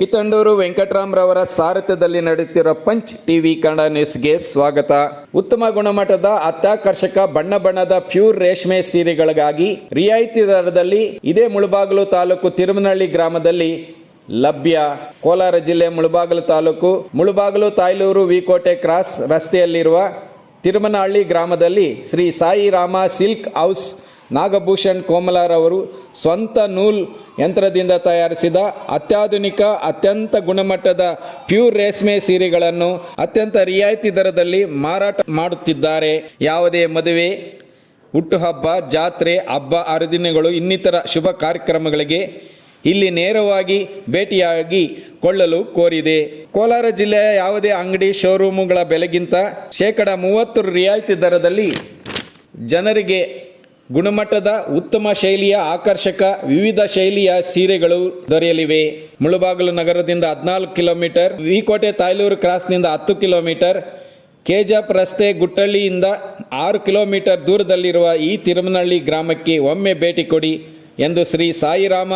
ಕಿತ್ತಂಡೂರು ವೆಂಕಟರಾಮ್ರವರ ಸಾರಥ್ಯದಲ್ಲಿ ನಡೆಯುತ್ತಿರುವ punch TV Kannada ನ್ಯೂಸ್ಗೆ ಸ್ವಾಗತ. ಉತ್ತಮ ಗುಣಮಟ್ಟದ ಅತ್ಯಾಕರ್ಷಕ ಬಣ್ಣ ಬಣ್ಣದ ಪ್ಯೂರ್ ರೇಷ್ಮೆ ಸೀರೆಗಳಿಗಾಗಿ ರಿಯಾಯಿತಿ ದರದಲ್ಲಿ ಇದೇ ಮುಳಬಾಗಿಲು ತಾಲೂಕು ತಿರುಮನಹಳ್ಳಿ ಗ್ರಾಮದಲ್ಲಿ ಲಭ್ಯ. ಕೋಲಾರ ಜಿಲ್ಲೆ ಮುಳಬಾಗಿಲು ತಾಲೂಕು ಮುಳಬಾಗಿಲು ತಾಯ್ಲೂರು ವಿಕೋಟೆ ಕ್ರಾಸ್ ರಸ್ತೆಯಲ್ಲಿರುವ ತಿರುಮನಹಳ್ಳಿ ಗ್ರಾಮದಲ್ಲಿ ಶ್ರೀ ಸಾಯಿರಾಮ ಸಿಲ್ಕ್ ಹೌಸ್ ನಾಗಭೂಷಣ್ ಕೋಮಲಾರವರು ಸ್ವಂತ ನೂಲ್ ಯಂತ್ರದಿಂದ ತಯಾರಿಸಿದ ಅತ್ಯಾಧುನಿಕ, ಅತ್ಯಂತ ಗುಣಮಟ್ಟದ ಪ್ಯೂರ್ ರೇಷ್ಮೆ ಸೀರೆಗಳನ್ನು ಅತ್ಯಂತ ರಿಯಾಯಿತಿ ದರದಲ್ಲಿ ಮಾರಾಟ ಮಾಡುತ್ತಿದ್ದಾರೆ. ಯಾವುದೇ ಮದುವೆ, ಹುಟ್ಟುಹಬ್ಬ, ಜಾತ್ರೆ, ಹಬ್ಬ, ಹರಿದಿನಗಳು, ಇನ್ನಿತರ ಶುಭ ಕಾರ್ಯಕ್ರಮಗಳಿಗೆ ಇಲ್ಲಿ ನೇರವಾಗಿ ಭೇಟಿಯಾಗಿ ಕೊಳ್ಳಲು ಕೋರಿದೆ. ಕೋಲಾರ ಜಿಲ್ಲೆಯ ಯಾವುದೇ ಅಂಗಡಿ ಶೋರೂಮುಗಳ ಬೆಲೆಗಿಂತ ಶೇಕಡ ಮೂವತ್ತು ರಿಯಾಯಿತಿ ದರದಲ್ಲಿ ಜನರಿಗೆ ಗುಣಮಟ್ಟದ ಉತ್ತಮ ಶೈಲಿಯ ಆಕರ್ಷಕ ವಿವಿಧ ಶೈಲಿಯ ಸೀರೆಗಳು ದೊರೆಯಲಿವೆ. ಮುಳುಬಾಗಲು ನಗರದಿಂದ ಹದಿನಾಲ್ಕು ಕಿಲೋಮೀಟರ್, ವಿಕೋಟೆ ತಾಯ್ಲೂರು ಕ್ರಾಸ್ನಿಂದ ಹತ್ತು ಕಿಲೋಮೀಟರ್, ಕೆಜಪ್ ರಸ್ತೆ ಗುಟ್ಟಳ್ಳಿಯಿಂದ ಆರು ಕಿಲೋಮೀಟರ್ ದೂರದಲ್ಲಿರುವ ಈ ತಿರುಮನಹಳ್ಳಿ ಗ್ರಾಮಕ್ಕೆ ಒಮ್ಮೆ ಭೇಟಿ ಕೊಡಿ ಎಂದು ಶ್ರೀ ಸಾಯಿರಾಮ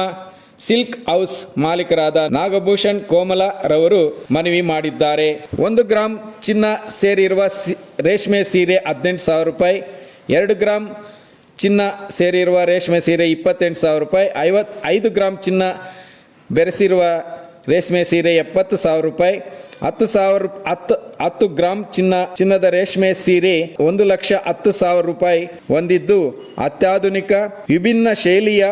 ಸಿಲ್ಕ್ ಹೌಸ್ ಮಾಲೀಕರಾದ ನಾಗಭೂಷಣ್ ಕೋಮಲ ರವರು ಮನವಿ ಮಾಡಿದ್ದಾರೆ. ಒಂದು ಗ್ರಾಮ್ ಚಿನ್ನ ಸೇರಿರುವ ರೇಷ್ಮೆ ಸೀರೆ ಹದಿನೆಂಟು ಸಾವಿರ ರೂಪಾಯಿ, ಎರಡು ಗ್ರಾಮ್ ಚಿನ್ನ ಸೇರಿರುವ ರೇಷ್ಮೆ ಸೀರೆ ಇಪ್ಪತ್ತೆಂಟು ಸಾವಿರ ರೂಪಾಯಿ, ಐವತ್ತು ಐದು ಗ್ರಾಮ್ ಚಿನ್ನ ಬೆರೆಸಿರುವ ರೇಷ್ಮೆ ಸೀರೆ ಎಪ್ಪತ್ತು ಸಾವಿರ ರೂಪಾಯಿ, ಹತ್ತು ಸಾವಿರ ಹತ್ತು ಹತ್ತು ಗ್ರಾಮ್ ಚಿನ್ನ, ಚಿನ್ನದ ರೇಷ್ಮೆ ಸೀರೆ ಒಂದು ಲಕ್ಷ ಹತ್ತು ಸಾವಿರ ರೂಪಾಯಿ ಹೊಂದಿದ್ದು ಅತ್ಯಾಧುನಿಕ, ವಿಭಿನ್ನ ಶೈಲಿಯ,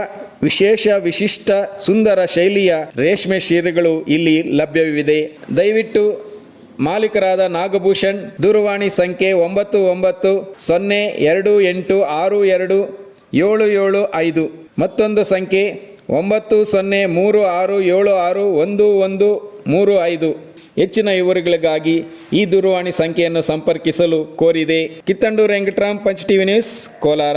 ವಿಶೇಷ, ವಿಶಿಷ್ಟ, ಸುಂದರ ಶೈಲಿಯ ರೇಷ್ಮೆ ಸೀರೆಗಳು ಇಲ್ಲಿ ಲಭ್ಯವಿದೆ ದಯವಿಟ್ಟು ಮಾಲೀಕರಾದ ನಾಗಭೂಷಣ್, ದೂರವಾಣಿ ಸಂಖ್ಯೆ ಒಂಬತ್ತು ಒಂಬತ್ತು, ಸೊನ್ನೆ ಎರಡು ಎಂಟು ಆರು ಎರಡು, ಏಳು ಏಳು ಐದು. ಮತ್ತೊಂದು ಸಂಖ್ಯೆ ಒಂಬತ್ತು ಸೊನ್ನೆ ಮೂರು ಆರು ಏಳು ಆರು ಒಂದು ಒಂದು ಮೂರು ಐದು. ಹೆಚ್ಚಿನ ವಿವರಗಳಿಗಾಗಿ ಈ ದೂರವಾಣಿ ಸಂಖ್ಯೆಯನ್ನು ಸಂಪರ್ಕಿಸಲು ಕೋರಿದೆ. Kittandur Venkataram, punch TV news, Kolar.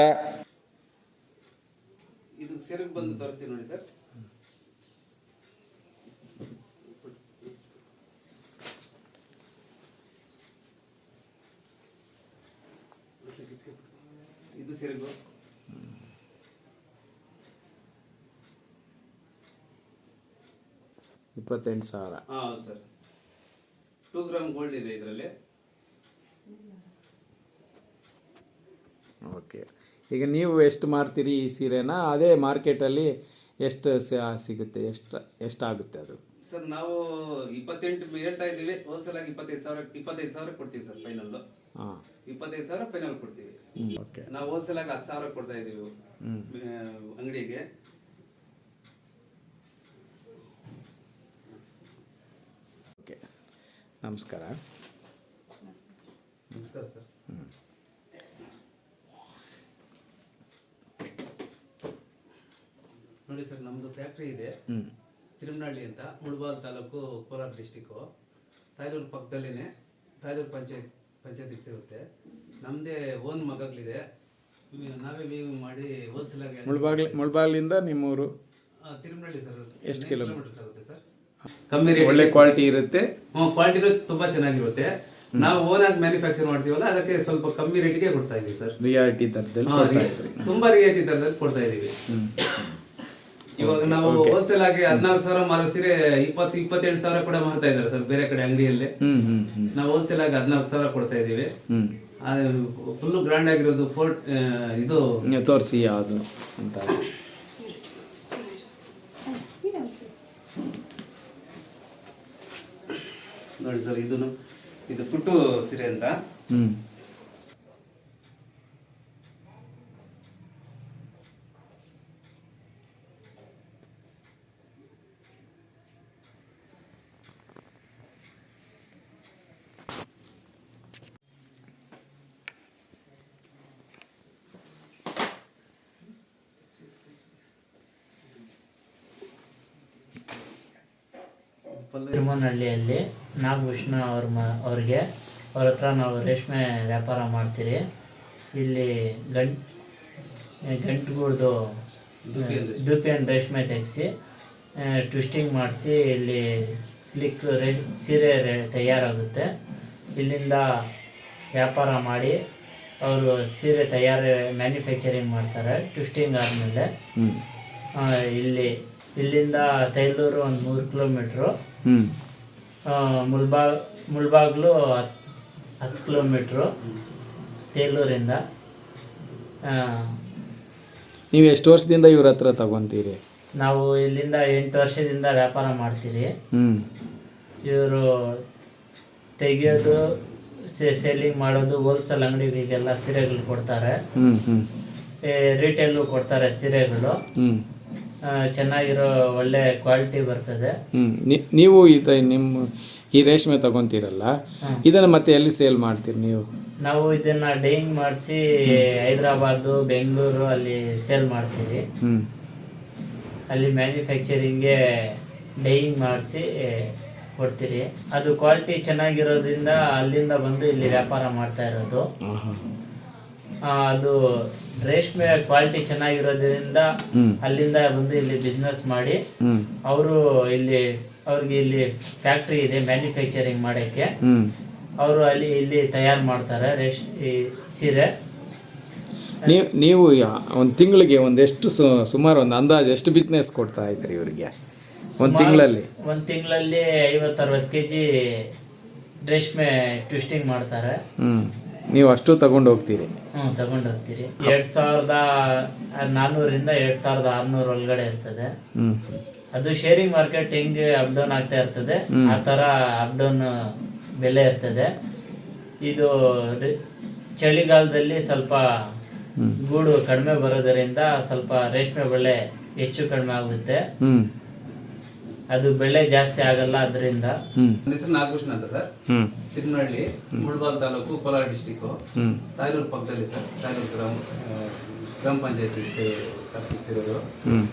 ಸೆರಗು ಇಪ್ಪತ್ತೆಂಟು ಸಾವಿರ. ಹಾಂ ಸರ್. ಟೂ ಗ್ರಾಮ್ ಗೋಲ್ಡ್ ಇದೆ ಇದರಲ್ಲಿ. ಓಕೆ. ಈಗ ನೀವು ಎಷ್ಟು ಮಾರ್ತೀರಿ ಈ ಸೀರೆನ? ಅದೇ ಮಾರ್ಕೆಟಲ್ಲಿ ಎಷ್ಟು ಸ- ಸಿಗುತ್ತೆ? ಎಷ್ಟು ಎಷ್ಟಾಗುತ್ತೆ ಅದು? ಸರ್ ನಾವು ಇಪ್ಪತ್ತೆಂಟು ಹೇಳ್ತಾ ಇದ್ದೀವಿ. ಹೋಲ್ಸೇಲ್ ಆಗಿ ಇಪ್ಪತ್ತೈದು ಸಾವಿರ ಇಪ್ಪತ್ತೈದು ಸಾವಿರ ಕೊಡ್ತೀವಿ ಸರ್ ಫೈನಲ್ಲು. ಹಾಂ. ಇಪ್ಪತ್ತೈದು ಸಾವಿರ ಫೈನಲ್ ಕೊಡ್ತೀವಿ. ಓಕೆ ನಾವು ಹೋಲ್ಸೇಲ್ ಆಗಿ ಹತ್ತು ಸಾವಿರ ಕೊಡ್ತಾ ಇದೀವಿ. ಅಂಗಡಿಗೆ. ಓಕೆ ನಮಸ್ಕಾರ. ನಮಸ್ಕಾರ ಸರ್. ನೋಡಿ ಸರ್ ನಮ್ಮದು ಫ್ಯಾಕ್ಟ್ರಿ ಇದೆ. ಹ್ಞೂ ತಿರುಮನಹಳ್ಳಿ ಅಂತ ಮುಳಬಾಲ್ ತಾಲೂಕು ಕೋಲಾರ ಡಿಸ್ಟಿಕ್ಕು ತಾಯ್ಲೂರು ಪಕ್ಕದಲ್ಲಿನೇ ತಾಯ್ಲೂರು ಪಂಚಾಯತ್ ಪಂಚಾಯತಿಗೆ ಸಿಗುತ್ತೆ ನಮ್ಮದೇ ಓನ್ ಮಗಗಳಿದೆ ನಾವೇ ವೀವ್ ಮಾಡಿ ಹೋಲ್ಸೇಲಾಗಿ ಮುಳ್ಬಾಗ್ಲಿ ಮುಳ್ಬಾಗ್ಲಿಂದ ನಿಮ್ಮೂರು. ಆ, ತಿರುಮನಹಳ್ಳಿ ಸರ್ ಎಷ್ಟು ಕಿಲೋಮೀಟರ್ಸ್ ಆಗುತ್ತೆ ಸರ್. ಕಮ್ಮಿ ರೇಟ್ ಒಳ್ಳೆ ಕ್ವಾಲಿಟಿ ಇರುತ್ತೆ. ಕ್ವಾಲಿಟಿ ತುಂಬಾ ಚೆನ್ನಾಗಿರುತ್ತೆ. ನಾವು ಓನ್ ಆಗಿ ಮ್ಯಾನುಫ್ಯಾಕ್ಚರ್ ಮಾಡ್ತೀವಲ್ಲ ಅದಕ್ಕೆ ಸ್ವಲ್ಪ ಕಮ್ಮಿ ರೇಟ್ಗೆ ಕೊಡ್ತಾ ಇದೀವಿ ಸರ್. ರಿಯಾಯಿತಿ ದರದಲ್ಲಿ ಕೊಡ್ತಾ ತುಂಬಾ ರಿಯಾಯಿತಿ ದರದಲ್ಲಿ ಕೊಡ್ತಾ ಇದೀವಿ. ಇವಾಗ ನಾವು ಹೋಲ್ಸೇಲ್ ಆಗಿ ಹದಿನಾಲ್ಕು ಸಾವಿರ ಮಾರೋ ಸೀರೆ ಇಪ್ಪತ್ತು ಇಪ್ಪತ್ತೆಂಟು ಸಾವಿರ ಕೂಡ ಮಾಡ್ತಾ ಇದ್ದಾರೆ ಸರ್ ಬೇರೆ ಕಡೆ ಅಂಗಡಿಯಲ್ಲಿ. ನಾವು ಹೋಲ್ಸೇಲ್ ಆಗಿ ಹದಿನಾಲ್ಕು ಸಾವಿರ ಕೊಡ್ತಾ ಇದೀವಿ ಫುಲ್ ಗ್ರ್ಯಾಂಡ್ ಆಗಿರೋದು ಫೋರ್ಟ್ ಇದು. ನೀವು ತೋರಿಸಿ ಯಾವುದು ಅಂತ. ನೋಡಿ ಸರ್ ಇದು ಇದು ಪುಟ್ಟು ಸೀರೆ ಅಂತ. ತಿರುಮನಹಳ್ಳಿಯಲ್ಲಿ ನಾಗಭೂಷಣ ಅವ್ರ ಮ ಅವ್ರಿಗೆ ಅವ್ರ ಹತ್ರ ನಾವು ರೇಷ್ಮೆ ವ್ಯಾಪಾರ ಮಾಡ್ತೀರಿ. ಇಲ್ಲಿ ಗಂಟ್ ಗಂಟುಗಳ್ದು ದುಪೇನ್ ರೇಷ್ಮೆ ತೆಗೆಸಿ ಟ್ವಿಸ್ಟಿಂಗ್ ಮಾಡಿಸಿ ಇಲ್ಲಿ ಸ್ಲಿಕ್ ರೇ ಸೀರೆ ರೇ- ತಯಾರಾಗುತ್ತೆ. ಇಲ್ಲಿಂದ ವ್ಯಾಪಾರ ಮಾಡಿ ಅವರು ಸೀರೆ ತಯಾರಿ ಮ್ಯಾನುಫ್ಯಾಕ್ಚರಿಂಗ್ ಮಾಡ್ತಾರೆ. ಟ್ವಿಸ್ಟಿಂಗ್ ಆದಮೇಲೆ ಇಲ್ಲಿ ಇಲ್ಲಿಂದ ತೈಲೂರು ಒಂದು ಮೂರು ಕಿಲೋಮೀಟ್ರು. ಮುಲ್ಬಾಗ್ ಮುಳ್ಬಾಗ್ಲು ಹತ್ತು ಹತ್ತು ಕಿಲೋಮೀಟ್ರು ತೇಲೂರಿಂದ. ನೀವು ಎಷ್ಟು ವರ್ಷದಿಂದ ಇವ್ರ ಹತ್ರ ತಗೊಂತೀರಿ? ನಾವು ಇಲ್ಲಿಂದ ಎಂಟು ವರ್ಷದಿಂದ ವ್ಯಾಪಾರ ಮಾಡ್ತೀರಿ. ಇವರು ತೆಗೆಯೋದು ಸೆಲ್ಲಿಂಗ್ ಮಾಡೋದು ಹೋಲ್ಸೇಲ್ ಅಂಗಡಿಗಳಿಗೆಲ್ಲ ಸೀರೆಗಳು ಕೊಡ್ತಾರೆ. ರಿಟೇಲು ಕೊಡ್ತಾರೆ ಸೀರೆಗಳು. ಚೆನ್ನಾಗಿರೋ ಒಳ್ಳೆ ಕ್ವಾಲಿಟಿ ಬರ್ತದೆ. ನೀವು ಈತ ನಿಮ್ಮ ಈ ರೇಷ್ಮೆ ತಗೊಂತೀರಲ್ಲ ಇದನ್ನ ಮತ್ತೆ ಎಲ್ಲಿ ಸೇಲ್ ಮಾಡ್ತೀರಿ ನೀವು? ನಾವು ಇದನ್ನ ಡೈಯಿಂಗ್ ಮಾಡಿಸಿ ಹೈದ್ರಾಬಾದ್ ಬೆಂಗಳೂರು ಅಲ್ಲಿ ಸೇಲ್ ಮಾಡ್ತೀವಿ. ಅಲ್ಲಿ ಮ್ಯಾನುಫ್ಯಾಕ್ಚರಿಂಗ್ಗೆ ಡೈಯಿಂಗ್ ಮಾಡಿಸಿ ಕೊಡ್ತೀರಿ. ಅದು ಕ್ವಾಲಿಟಿ ಚೆನ್ನಾಗಿರೋದ್ರಿಂದ ಅಲ್ಲಿಂದ ಬಂದು ಇಲ್ಲಿ ವ್ಯಾಪಾರ ಮಾಡ್ತಾ ಇರೋದು. ಅದು ರೇಷ್ಮೆ ಕ್ವಾಲಿಟಿ ಚೆನ್ನಾಗಿರೋದ್ರಿಂದ ಅಲ್ಲಿಂದ ಬಂದು ಇಲ್ಲಿ ಬಿಸ್ನೆಸ್ ಮಾಡಿ ಅವರು ಇಲ್ಲಿ ಅವ್ರಿಗೆ ಇಲ್ಲಿ ಫ್ಯಾಕ್ಟ್ರಿ ಇದೆ ಮ್ಯಾನುಫ್ಯಾಕ್ಚರಿಂಗ್ ಮಾಡೋಕ್ಕೆ. ಅವರು ಅಲ್ಲಿ ಇಲ್ಲಿ ತಯಾರು ಮಾಡ್ತಾರೆ ರೇಷ್ ಈ ಸೀರೆ. ನೀವು ನೀವು ಒಂದು ತಿಂಗಳಿಗೆ ಒಂದೆಷ್ಟು ಸುಮಾರು ಒಂದು ಅಂದಾಜು ಎಷ್ಟು ಬಿಸ್ನೆಸ್ ಕೊಡ್ತಾ ಇದ್ದೀರಿ ಇವರಿಗೆ? ಒಂದು ತಿಂಗಳಲ್ಲಿ? ಒಂದು ತಿಂಗಳಲ್ಲಿ ಐವತ್ತರವತ್ತು ಕೆ ಜಿ ರೇಷ್ಮೆ ಟ್ವಿಸ್ಟಿಂಗ್ ಮಾಡ್ತಾರೆ. ನೀವು ಅಷ್ಟು ತಗೊಂಡು ಹೋಗ್ತೀರಿ. ಹ್ಞೂ ತಗೊಂಡು ಹೋಗ್ತೀರಿ. ಎರಡು ಸಾವಿರದ ನಾನ್ನೂರಿಂದ ಎರಡ್ ಸಾವಿರದ ಆರುನೂರು ಒಳಗಡೆ ಇರ್ತದೆ. ಹ್ಮ್. ಅದು ಶೇರಿಂಗ್ ಮಾರ್ಕೆಟ್ ಹೆಂಗ್ ಅಪ್ ಡೌನ್ ಆಗ್ತಾ ಇರ್ತದೆ ಆ ತರ ಅಪ್ ಡೌನ್ ಬೆಲೆ ಇರ್ತದೆ. ಇದು ಚಳಿಗಾಲದಲ್ಲಿ ಸ್ವಲ್ಪ ಗೂಡು ಕಡಿಮೆ ಬರೋದರಿಂದ ಸ್ವಲ್ಪ ರೇಷ್ಮೆ ಬೆಳೆ ಹೆಚ್ಚು ಕಡಿಮೆ ಆಗುತ್ತೆ. ಹ್ಮ್. ಅದು ಬೆಳೆ ಜಾಸ್ತಿ ಆಗಲ್ಲ ಅದರಿಂದ. ಹ್ಮ್. ನನ್ನ ಹೆಸರು ನಾಗಭೂಷಣ ಅಂತ ಸರ್. ಹ್ಮ್. ತಿರುನಹಳ್ಳಿ ಮುಳ್ಬಾಲ್ ತಾಲೂಕು ಕೋಲಾರ ಡಿಸ್ಟಿಕ್ ಹ್ಮ್. ತಾಯ್ಲೂರು ಪಕ್ಕದಲ್ಲಿ ಸರ್. ತಾಯ್ಲೂರು ಗ್ರಾಮ ಗ್ರಾಮ ಪಂಚಾಯತಿ ಹ್ಮ್.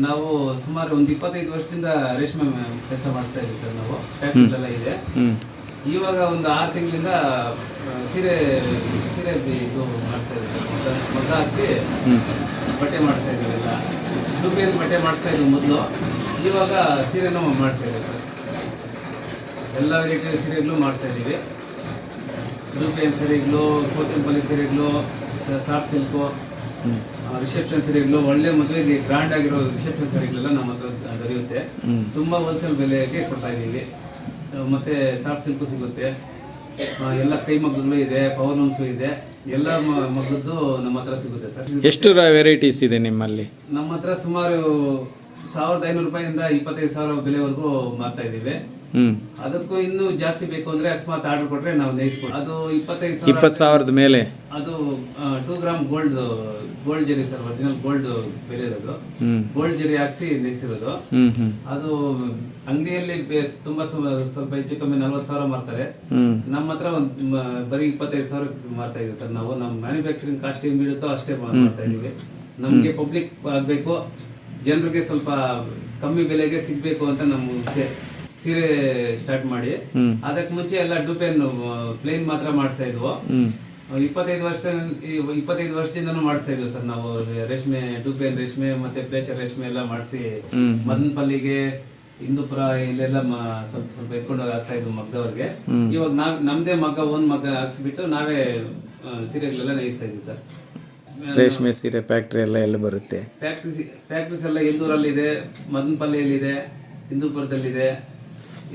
ನಾವು ಸುಮಾರು ಒಂದು ಇಪ್ಪತ್ತೈದು ವರ್ಷದಿಂದ ರೇಷ್ಮೆ ಕೆಲಸ ಮಾಡಿಸ್ತಾ ಇದ್ದೀವಿ ಸರ್ ನಾವು. ಫ್ಯಾಕ್ಟ್ರಿಲೆಲ್ಲ ಇದೆ. ಹ್ಮ್. ಇವಾಗ ಒಂದು ಆರು ತಿಂಗಳಿಂದ ಸೀರೆ ಸೀರೆ ಇದು ಮಾಡ್ತಾ ಇದ್ದೀವಿ ಸರ್. ಮಗ್ಗ ಹಾಕಿಸಿ ಬಟ್ಟೆ ಮಾಡಿಸ್ತಾ ಇದ್ದೀವಿ ಎಲ್ಲ. ದುಬ್ಬಿಯಲ್ಲಿ ಬಟ್ಟೆ ಮಾಡಿಸ್ತಾ ಇದ್ವಿ ಮೊದಲು. ಇವಾಗ ಸೀರೆನೂ ಮಾಡ್ತಾಯಿದ್ದೀವಿ ಸರ್. ಎಲ್ಲ ವೆರೈಟಿ ಸೀರೆಗಳು ಮಾಡ್ತಾಯಿದ್ದೀವಿ ಇದ್ದೀವಿ. ದುಬ್ಬಿಯನ್ ಸೀರೆಗಳು ಕೋಚಂಪಲ್ಲಿ ಸೀರೆಗಳು ಸಾಫ್ಟ್ ಸಿಲ್ಕು ರಿಸೆಪ್ಷನ್ ಸೀರೆಗಳು ಒಳ್ಳೆ ಮದುವೆಗೆ ಗ್ರ್ಯಾಂಡ್ ಆಗಿರೋ ರಿಸೆಪ್ಷನ್ ಸೀರೆಗಳೆಲ್ಲ ನಮ್ಮ ಹತ್ರ ದೊರೆಯುತ್ತೆ. ತುಂಬ ಹೋಲ್ಸೇಲ್ ಬೆಲೆಗೆ ಕೊಡ್ತಾ ಇದ್ದೀವಿ. ಮತ್ತು ಸಾಫ್ಟ್ ಸಿಲ್ಕು ಸಿಗುತ್ತೆ. ಎಲ್ಲ ಕೈ ಮಗ್ಗಗಳು ಇದೆ ಪವರ್ ಲೂಮ್ಸು ಇದೆ. ಎಲ್ಲ ಮಗ್ಗದ್ದು ನಮ್ಮ ಹತ್ರ ಸಿಗುತ್ತೆ ಸರ್. ಎಷ್ಟು ವೆರೈಟೀಸ್ ಇದೆ ನಿಮ್ಮಲ್ಲಿ? ನಮ್ಮ ಹತ್ರ ಸುಮಾರು ಸಾವಿರದ ಐನೂರು ರೂಪಾಯಿಂದ ಇಪ್ಪತ್ತೈದು ಸಾವಿರ ಬೆಲೆವರೆಗೂ ಮಾರ್ತಾ ಇದ್ದೀವಿ. ಅದಕ್ಕೂ ಇನ್ನೂ ಜಾಸ್ತಿ ಬೇಕು ಅಂದ್ರೆ ಅಕಸ್ಮಾತ್ ಆರ್ಡರ್ ಕೊಟ್ರೆ ನಾವು ನೇಯಿಸ್ಬೋದು. ಅದು ಇಪ್ಪತ್ತೈದು ಸಾವಿರ ಇಪ್ಪತ್ತು ಸಾವಿರದ ಮೇಲೆ? ಅದು two gram gold gold zari sir original gold ಬೆಲೆ ಇರೋದು. ಗೋಲ್ಡ್ ಜರಿ ಹಾಕ್ಸಿ ಹ್ಮ್ ಅದು ಅಂಗಡಿಯಲ್ಲಿ ಬೇಸ್ ತುಂಬಾ ಸ್ವಲ್ಪ ಹೆಚ್ಚು ಕಮ್ಮಿ ನಲ್ವತ್ತು ಸಾವಿರ ಮಾರ್ತಾರೆ. ನಮ್ಮ ಹತ್ರ ಒಂದ್ ಬರೀ ಇಪ್ಪತ್ತೈದು ಸಾವಿರ ಮಾರ್ತಾ ಇದೀವಿ ಸರ್ ನಾವು. ನಮ್ಮ ಮ್ಯಾನುಫ್ಯಾಕ್ಚರಿಂಗ್ ಕಾಸ್ಟ್ ಏನ್ ಬೀಳುತ್ತೋ ಅಷ್ಟೇ ಮಾಡ್ತಾ ಇದೀವಿ ನಮ್ಗೆ ಪಬ್ಲಿಕ್ ಆಗಬೇಕು. ಜನರಿಗೆ ಸ್ವಲ್ಪ ಕಮ್ಮಿ ಬೆಲೆಗೆ ಸಿಗ್ಬೇಕು ಅಂತ ನಮ್ಮ ಆಸೆ. ಸೀರೆ ಸ್ಟಾರ್ಟ್ ಮಾಡಿ. ಅದಕ್ಕೆ ಮುಂಚೆ ಎಲ್ಲ ಡುಪೆನ್ ಪ್ಲೇನ್ ಮಾತ್ರ ಮಾಡಿಸ್ತಾ ಇದ್ವು. ಇಪ್ಪತ್ತೈದು ವರ್ಷ ಇಪ್ಪತ್ತೈದು ವರ್ಷದಿಂದನೂ ಮಾಡಿಸ್ತಾ ಇದ್ವಿ ಸರ್ ನಾವು. ರೇಷ್ಮೆ ಡುಪೆನ್ ರೇಷ್ಮೆ ಮತ್ತೆ ಪ್ಲೇಚರ್ ರೇಷ್ಮೆ ಎಲ್ಲ ಮಾಡಿಸಿ. ಮದನ್ಪಲ್ಲಿಗೆ ಹಿಂದೂಪುರ ಇಲ್ಲೆಲ್ಲ ಸ್ವಲ್ಪ ಸ್ವಲ್ಪ ಎತ್ಕೊಂಡು ಆಗ್ತಾ ಇದ್ವು ಮಗ್ಗವ್ರಿಗೆ ಇವಾಗ ನಾವ್ ನಮ್ದೇ ಮಗ್ಗ ಒಂದ್ ಮಗ್ಗ ಹಾಕ್ಸ್ಬಿಟ್ಟು ನಾವೇ ಸೀರೆಗಳೆಲ್ಲ ನೇಯಿಸ್ತಾ ಇದ್ವಿ ಸರ್. ರೇಷ್ಮೆ ಸೀರೆ ಫ್ಯಾಕ್ಟ್ರಿ ಎಲ್ಲ ಎಲ್ಲಿ ಬರುತ್ತೆ? ಫ್ಯಾಕ್ಟ್ರೀಸ್ ಫ್ಯಾಕ್ಟ್ರೀಸ್ ಎಲ್ಲ ಎಲ್ದೂರಲ್ಲಿದೆ ಮದನಪಲ್ಲಿಯಲ್ಲಿದೆ ಹಿಂದೂಪುರದಲ್ಲಿದೆ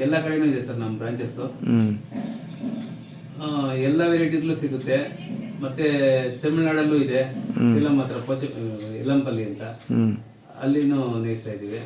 ಎಲ್ಲ ಕಡೆನೂ ಇದೆ ಸರ್ ನಮ್ಮ ಬ್ರಾಂಚಸ್ಸು ಎಲ್ಲ ವೆರೈಟಿಗಳು ಸಿಗುತ್ತೆ. ಮತ್ತೆ ತಮಿಳ್ನಾಡಲ್ಲೂ ಇದೆ. ಸೇಲಂ ಹತ್ರ ಪೋಚ ಇಲಂಪಲ್ಲಿ ಅಂತ. ಅಲ್ಲಿನೂ ನೇಯಿಸ್ತಾ ಇದ್ದೀವಿ.